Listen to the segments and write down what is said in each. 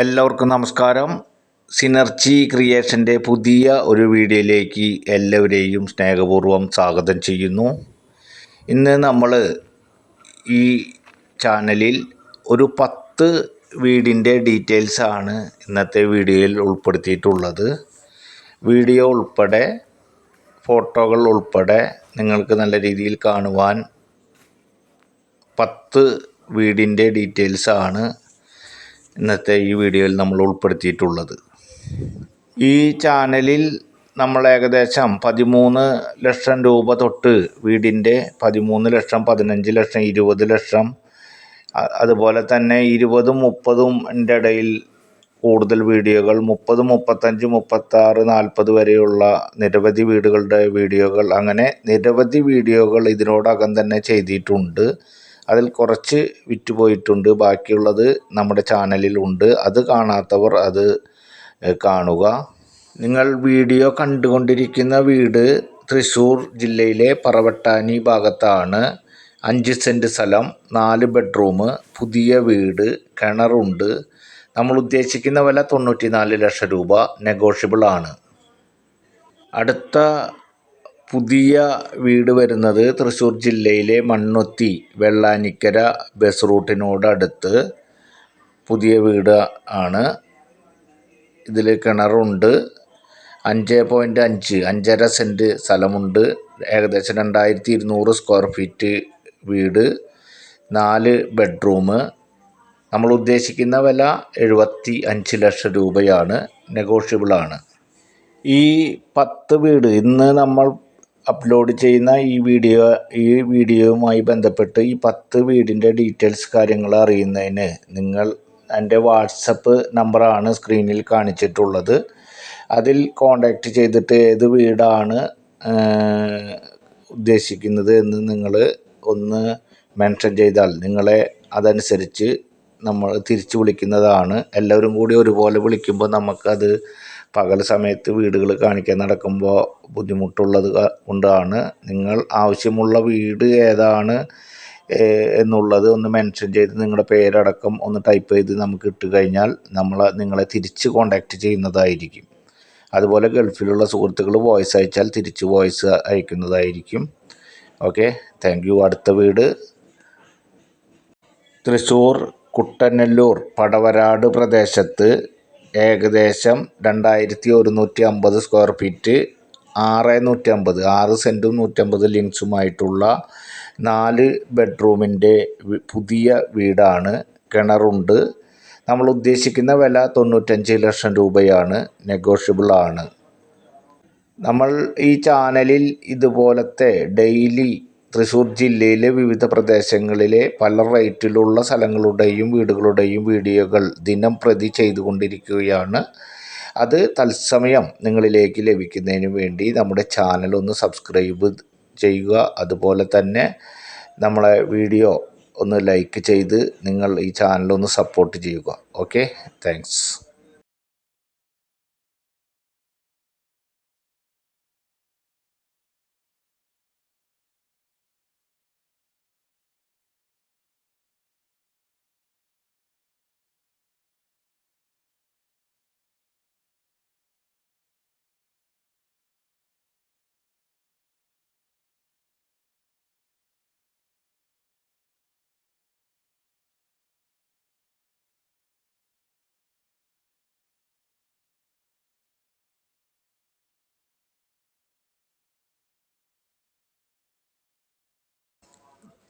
എല്ലാവർക്കും നമസ്കാരം. സിനർജി ക്രിയേഷന്റെ പുതിയ ഒരു വീഡിയോയിലേക്ക് എല്ലാവരെയും സ്നേഹപൂർവം സ്വാഗതം ചെയ്യുന്നു. ഇന്ന് നമ്മൾ ഈ ചാനലിൽ ഒരു പത്ത് വീടിന്റെ ആണ് ഇന്നത്തെ വീഡിയോയിൽ ഉൾപ്പെടുത്തിയിട്ടുള്ളത്. വീഡിയോ ഉൾപ്പെടെ ഫോട്ടോകൾ ഉൾപ്പെടെ നിങ്ങൾക്ക് നല്ല രീതിയിൽ കാണുവാൻ പത്ത് വീടിന്റെ ഡീറ്റെയിൽസാണ് ഇന്നത്തെ ഈ വീഡിയോയിൽ നമ്മൾ ഉൾപ്പെടുത്തിയിട്ടുള്ളത്. ഈ ചാനലിൽ നമ്മൾ ഏകദേശം പതിമൂന്ന് ലക്ഷം രൂപ തൊട്ട് വീടിന്റെ പതിമൂന്ന് ലക്ഷം പതിനഞ്ച് ലക്ഷം ഇരുപത് ലക്ഷം അതുപോലെ തന്നെ ഇരുപതും മുപ്പതും ഇടയിൽ കൂടുതൽ വീഡിയോകൾ മുപ്പത് മുപ്പത്തഞ്ച് മുപ്പത്താറ് നാൽപ്പത് വരെയുള്ള നിരവധി വീടുകളുടെ വീഡിയോകൾ അങ്ങനെ നിരവധി വീഡിയോകൾ ഇതിനോടകം തന്നെ ചെയ്തിട്ടുണ്ട്. അതിൽ കുറച്ച് വിറ്റുപോയിട്ടുണ്ട്. ബാക്കിയുള്ളത് നമ്മുടെ ചാനലിൽ ഉണ്ട്. അത് കാണാത്തവർ അത് കാണുക. നിങ്ങൾ വീഡിയോ കണ്ടുകൊണ്ടിരിക്കുന്ന വീട് തൃശ്ശൂർ ജില്ലയിലെ പറവട്ടാനി ഭാഗത്താണ്. അഞ്ച് സെന്റ് സ്ഥലം നാല് ബെഡ്റൂം പുതിയ വീട് കിണറുണ്ട്. നമ്മൾ ഉദ്ദേശിക്കുന്ന വില തൊണ്ണൂറ്റി നാല് ലക്ഷം രൂപ നെഗോഷ്യബിൾ ആണ്. അടുത്ത പുതിയ വീട് വരുന്നത് തൃശ്ശൂർ ജില്ലയിലെ മണ്ണൊത്തി വെള്ളാനിക്കര ബസ് റൂട്ടിനോട് അടുത്ത് പുതിയ വീട് ആണ്. ഇതിൽ കിണറുണ്ട്. അഞ്ച് പോയിന്റ് അഞ്ച് അഞ്ചര സെന്റ് സ്ഥലമുണ്ട്. ഏകദേശം രണ്ടായിരത്തി ഇരുന്നൂറ് സ്ക്വയർ ഫീറ്റ് വീട്. നാല് ബെഡ്റൂം നമ്മൾ ഉദ്ദേശിക്കുന്ന വില എഴുപത്തി അഞ്ച് ലക്ഷം രൂപയാണ്. നെഗോഷ്യബിളാണ് ഈ പത്ത് വീട് ഇന്ന് നമ്മൾ അപ്ലോഡ് ചെയ്യുന്ന ഈ വീഡിയോ ഈ വീഡിയോയുമായി ബന്ധപ്പെട്ട് ഈ പത്ത് വീടിന്റെ ഡീറ്റെയിൽസ് കാര്യങ്ങൾ അറിയുന്നതിന് നിങ്ങൾ എന്റെ വാട്സപ്പ് നമ്പറാണ് സ്ക്രീനിൽ കാണിച്ചിട്ടുള്ളത്. അതിൽ കോണ്ടാക്റ്റ് ചെയ്തിട്ട് ഏത് വീടാണ് ഉദ്ദേശിക്കുന്നത് എന്ന് നിങ്ങൾ ഒന്ന് മെൻഷൻ ചെയ്താൽ നിങ്ങളെ അതനുസരിച്ച് നമ്മൾ തിരിച്ചു വിളിക്കുന്നതാണ്. എല്ലാവരും കൂടി ഒരുപോലെ വിളിക്കുമ്പോൾ നമുക്കത് പകൽ സമയത്ത് വീടുകൾ കാണിക്കാൻ നടക്കുമ്പോൾ ബുദ്ധിമുട്ടുള്ളത് കൊണ്ടാണ്. നിങ്ങൾ ആവശ്യമുള്ള വീട് ഏതാണ് എന്നുള്ളത് ഒന്ന് മെൻഷൻ ചെയ്ത് നിങ്ങളുടെ പേരടക്കം ഒന്ന് ടൈപ്പ് ചെയ്ത് നമുക്ക് ഇട്ട് കഴിഞ്ഞാൽ നമ്മൾ നിങ്ങളെ തിരിച്ച് കോണ്ടാക്റ്റ് ചെയ്യുന്നതായിരിക്കും. അതുപോലെ ഗൾഫിലുള്ള സുഹൃത്തുക്കൾ വോയിസ് അയച്ചാൽ തിരിച്ച് വോയിസ് അയക്കുന്നതായിരിക്കും. ഓക്കെ താങ്ക് യു അടുത്ത വീട്. തൃശ്ശൂർ കുട്ടനെല്ലൂർ പടവരാട് പ്രദേശത്ത് ഏകദേശം രണ്ടായിരത്തി ഒരുന്നൂറ്റി അമ്പത് സ്ക്വയർ ഫീറ്റ് ആറ് നൂറ്റമ്പത് ആറ് സെന്റും നൂറ്റമ്പത് ലിങ്സുമായിട്ടുള്ള നാല് ബെഡ്റൂമിന്റെ പുതിയ വീടാണ് കിണറുണ്ട്. നമ്മൾ ഉദ്ദേശിക്കുന്ന വില തൊണ്ണൂറ്റഞ്ച് ലക്ഷം രൂപയാണ് നെഗോഷ്യബിൾ ആണ്. നമ്മൾ ഈ ചാനലിൽ ഇതുപോലത്തെ ഡെയിലി തൃശ്ശൂർ ജില്ലയിലെ വിവിധ പ്രദേശങ്ങളിലെ പല റേറ്റിലുള്ള സ്ഥലങ്ങളുടെയും വീടുകളുടെയും വീഡിയോകൾ ദിനം പ്രതി ചെയ്തുകൊണ്ടിരിക്കുകയാണ്. അത് തത്സമയം നിങ്ങളിലേക്ക് ലഭിക്കുന്നതിന് വേണ്ടി നമ്മുടെ ചാനൽ ഒന്ന് സബ്സ്ക്രൈബ് ചെയ്യുക. അതുപോലെ തന്നെ നമ്മളെ വീഡിയോ ഒന്ന് ലൈക്ക് ചെയ്ത് നിങ്ങൾ ഈ ചാനലൊന്ന് സപ്പോർട്ട് ചെയ്യുക. ഓക്കെ? താങ്ക്സ്.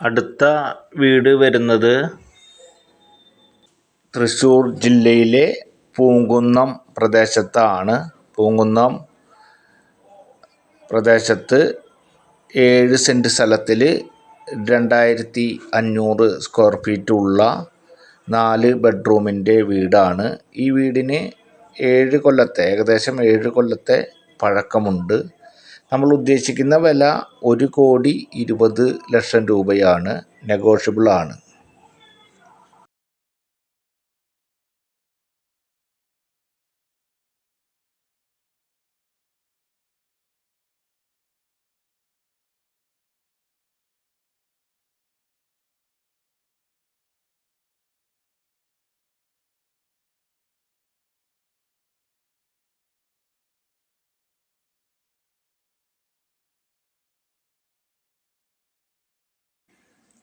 അടുത്ത വീട് വരുന്നത് തൃശ്ശൂർ ജില്ലയിലെ പൂങ്കുന്നം പ്രദേശത്താണ്. പൂങ്കുന്നം പ്രദേശത്ത് ഏഴ് സെന്റ് സ്ഥലത്തിൽ രണ്ടായിരത്തി അഞ്ഞൂറ് സ്ക്വയർ ഫീറ്റുള്ള നാല് ബെഡ്റൂമിന്റെ വീടാണ്. ഈ വീടിന് ഏഴ് കൊല്ലത്തെ ഏകദേശം ഏഴ് കൊല്ലത്തെ പഴക്കമുണ്ട്. നമ്മൾ ഉദ്ദേശിക്കുന്ന വില ഒരു കോടി ഇരുപത് ലക്ഷം രൂപയാണ് നെഗോഷ്യബിൾ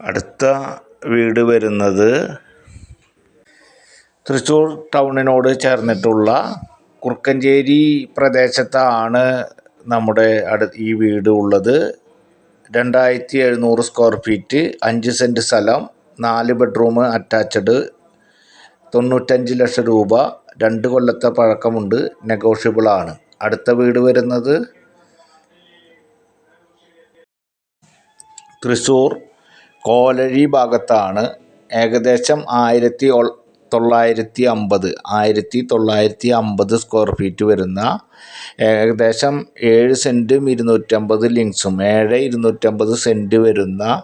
അടുത്ത വീട് വരുന്നത് തൃശ്ശൂർ ടൗണിനോട് ചേർന്നിട്ടുള്ള കുറുക്കഞ്ചേരി പ്രദേശത്താണ് നമ്മുടെ അടു ഈ വീട് ഉള്ളത്. രണ്ടായിരത്തി എഴുന്നൂറ് സ്ക്വയർ ഫീറ്റ് അഞ്ച് സെന്റ് സ്ഥലം നാല് ബെഡ്റൂം അറ്റാച്ച്ഡ് തൊണ്ണൂറ്റഞ്ച് ലക്ഷം രൂപ രണ്ട് കൊല്ലത്തെ പഴക്കമുണ്ട് നെഗോഷ്യബിളാണ് അടുത്ത വീട് വരുന്നത് തൃശ്ശൂർ കോലഴി ഭാഗത്താണ് ഏകദേശം ആയിരത്തി തൊള്ളായിരത്തി അമ്പത് ആയിരത്തി തൊള്ളായിരത്തി അമ്പത് സ്ക്വയർ ഫീറ്റ് വരുന്ന ഏകദേശം ഏഴ് സെന്റും ഇരുന്നൂറ്റമ്പത് ലിങ്സും ഏഴ് ഇരുന്നൂറ്റമ്പത് സെന്റ് വരുന്ന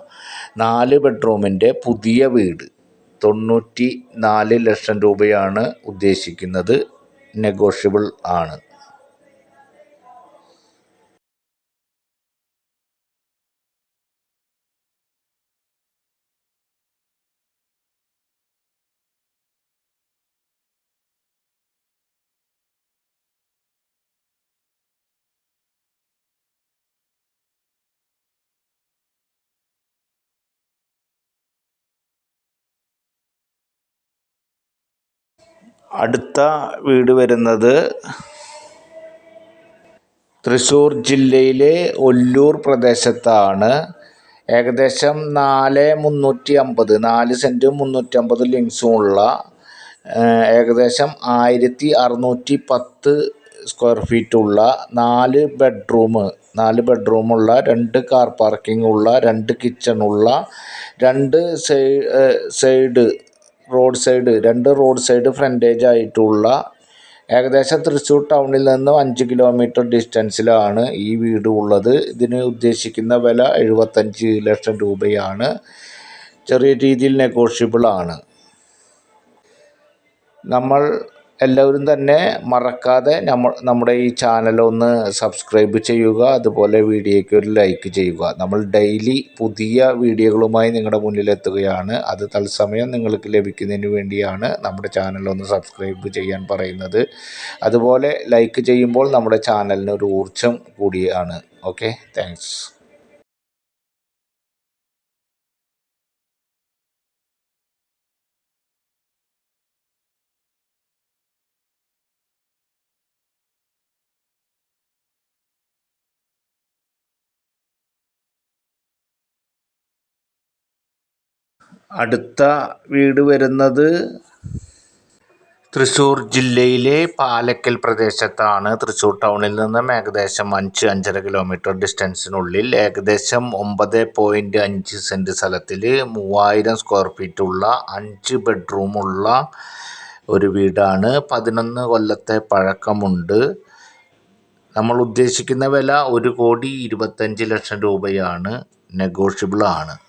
നാല് ബെഡ്റൂമിന്റെ പുതിയ വീട്. തൊണ്ണൂറ്റി നാല് ലക്ഷം രൂപയാണ് ഉദ്ദേശിക്കുന്നത്. നെഗോഷ്യബിൾ ആണ്. അടുത്ത വീട് വരുന്നത് തൃശ്ശൂർ ജില്ലയിലെ ഒല്ലൂർ പ്രദേശത്താണ്. ഏകദേശം നാല് മുന്നൂറ്റി അമ്പത് നാല് സെന്റും മുന്നൂറ്റമ്പത് ലിങ്സുമുള്ള ഏകദേശം ആയിരത്തി അറുന്നൂറ്റി പത്ത് സ്ക്വയർ ഫീറ്റുള്ള നാല് ബെഡ്റൂം നാല് ബെഡ്റൂമുള്ള രണ്ട് കാർ പാർക്കിംഗ് ഉള്ള രണ്ട് കിച്ചണുള്ള രണ്ട് സൈഡ് റോഡ് സൈഡ് രണ്ട് റോഡ് സൈഡ് ഫ്രണ്ടേജ് ആയിട്ടുള്ള ഏകദേശം തൃശ്ശൂർ ടൗണിൽ നിന്നും അഞ്ച് കിലോമീറ്റർ ഡിസ്റ്റൻസിലാണ് ഈ വീട് ഉള്ളത്. ഇതിന് ഉദ്ദേശിക്കുന്ന വില എഴുപത്തഞ്ച് ലക്ഷം രൂപയാണ്. ചെറിയ രീതിയിൽ നെഗോഷ്യബിൾ ആണ്. നമ്മൾ എല്ലാവരും തന്നെ മറക്കാതെ നമ്മൾ നമ്മുടെ ഈ ചാനലൊന്ന് സബ്സ്ക്രൈബ് ചെയ്യുക അതുപോലെ വീഡിയോയ്ക്ക് ഒരു ലൈക്ക് ചെയ്യുക. നമ്മൾ ഡെയിലി പുതിയ വീഡിയോകളുമായി നിങ്ങളുടെ മുന്നിലെത്തുകയാണ് അത് തത്സമയം നിങ്ങൾക്ക് ലഭിക്കുന്നതിന് വേണ്ടിയാണ് നമ്മുടെ ചാനലൊന്ന് സബ്സ്ക്രൈബ് ചെയ്യാൻ പറയുന്നത്. അതുപോലെ ലൈക്ക് ചെയ്യുമ്പോൾ നമ്മുടെ ചാനലിന് ഒരു ഊർജം കൂടിയാണ്. ഓക്കെ താങ്ക്സ് അടുത്ത വീട് വരുന്നത് തൃശ്ശൂർ ജില്ലയിലെ പാലക്കൽ പ്രദേശത്താണ്. തൃശ്ശൂർ ടൗണിൽ നിന്നും ഏകദേശം അഞ്ച് അഞ്ചര കിലോമീറ്റർ ഡിസ്റ്റൻസിനുള്ളിൽ ഏകദേശം ഒമ്പത് പോയിന്റ് അഞ്ച് സെന്റ് സ്ഥലത്തിൽ മൂവായിരം സ്ക്വയർ ഫീറ്റ് ഉള്ള അഞ്ച് ബെഡ്റൂമുള്ള ഒരു വീടാണ്. പതിനൊന്ന് കൊല്ലത്തെ പഴക്കമുണ്ട്. നമ്മൾ ഉദ്ദേശിക്കുന്ന വില ഒരു കോടി ഇരുപത്തഞ്ച് ലക്ഷം രൂപയാണ്. നെഗോഷ്യബിൾ ആണ്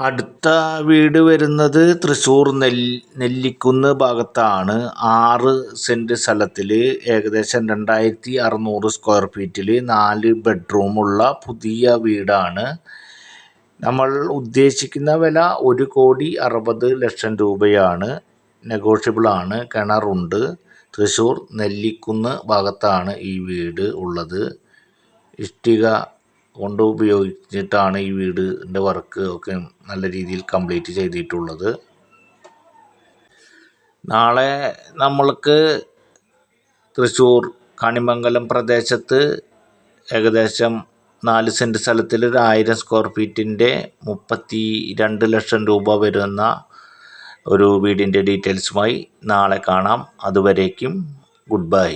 അടുത്ത വീട് വരുന്നത് തൃശ്ശൂർ നെൽ നെല്ലിക്കുന്ന് ഭാഗത്താണ്. ആറ് സെന്റ് സ്ഥലത്തിൽ ഏകദേശം രണ്ടായിരത്തി അറുന്നൂറ് സ്ക്വയർ ഫീറ്റിൽ നാല് ബെഡ്റൂമുള്ള പുതിയ വീടാണ്. നമ്മൾ ഉദ്ദേശിക്കുന്ന വില ഒരു കോടി അറുപത് ലക്ഷം രൂപയാണ്. നെഗോഷ്യബിളാണ് കിണറുണ്ട്. തൃശ്ശൂർ നെല്ലിക്കുന്ന് ഭാഗത്താണ് ഈ വീട് ഉള്ളത്. ഇഷ്ടിക കൊണ്ട് ഉപയോഗിച്ചിട്ടാണ് ഈ വീടിന്റെ വർക്ക് ഒക്കെ നല്ല രീതിയിൽ കംപ്ലീറ്റ് ചെയ്തിട്ടുള്ളത്. നാളെ നമ്മൾക്ക് തൃശ്ശൂർ കണിമംഗലം പ്രദേശത്ത് ഏകദേശം നാല് സെന്റ് സ്ഥലത്തിൽ ഒരു ആയിരം സ്ക്വയർ ഫീറ്റിന്റെ മുപ്പത്തി രണ്ട് ലക്ഷം രൂപ വരുന്ന ഒരു വീടിന്റെ ഡീറ്റെയിൽസുമായി നാളെ കാണാം. അതുവരേക്കും ഗുഡ് ബൈ.